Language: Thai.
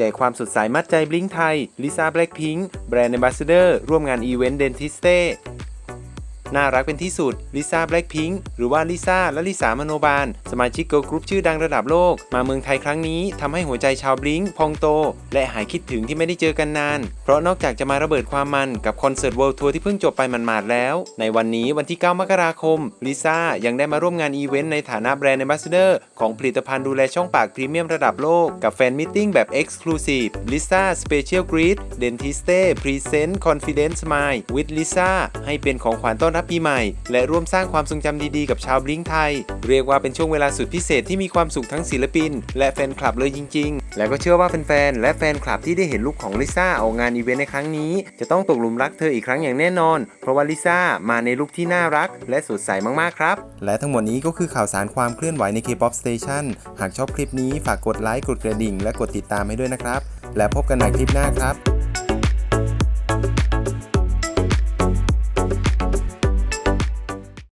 จกความสดใสมัดใจบลิงไทยลิซ่าแบล็คพิงค์แบรนด์ a m b a s s a d o r ร่วมงานอีเวนต์เดนทิสเต้ น่ารักเป็นที่สุดลิซ่าแบล็ k พิงค์หรือว่าลิซ่าและลิสามโนบาล สมาชิกเกิร์ลกรุ๊ปชื่อดังระดับโลก มาเมืองไทยครั้งนี้ทำให้หัวใจชาวบลิงพองโต และหายคิดถึงที่ไม่ได้เจอกันนาน เพราะนอกจากจะมาระเบิดความมันกับคอนเสิร์ตเวิลด์ทัวร์ที่เพิ่งจบไปมันมาดๆแล้ว ในวันนี้วันที่ 9 มกราคมลิซ่ายังได้มาร่วมงานอีเวนต์ในฐานะแบรนด์ a m b a s s a d o r ของผลิตภัณฑ์ดูแลช่องปากพรีเมียมระดับโลกกับแฟนมิทติ้งแบบ Exclusive Lisa Special Greet Dentiste Present Confidence Smile with Lisa ให้เป็นของขวัญต้อนรับปีใหม่ และร่วมสร้างความทรงจำดีๆกับชาวบลิงไทย เรียกว่าเป็นช่วงเวลาสุดพิเศษที่มีความสุขทั้งศิลปิน และแฟนคลับเลยจริง ๆ และก็เชื่อว่าแฟนๆและแฟนคลับที่ได้เห็นลุคของลิซ่าออกงานอีเวนต์ในครั้งนี้ จะต้องตกหลุมรักเธออีกครั้งอย่างแน่นอน เพราะว่าลิซ่ามาในลุคที่น่ารัก และสดใสมากๆครับ และทั้งหมดนี้ก็คือข่าวสารความเคลื่อนไหวใน K-POP Station หากชอบคลิปนี้ฝากกดไลค์กดกระดิ่ง และกดติดตามให้ด้วยนะครับ และพบกันใหม่คลิปหน้าครับ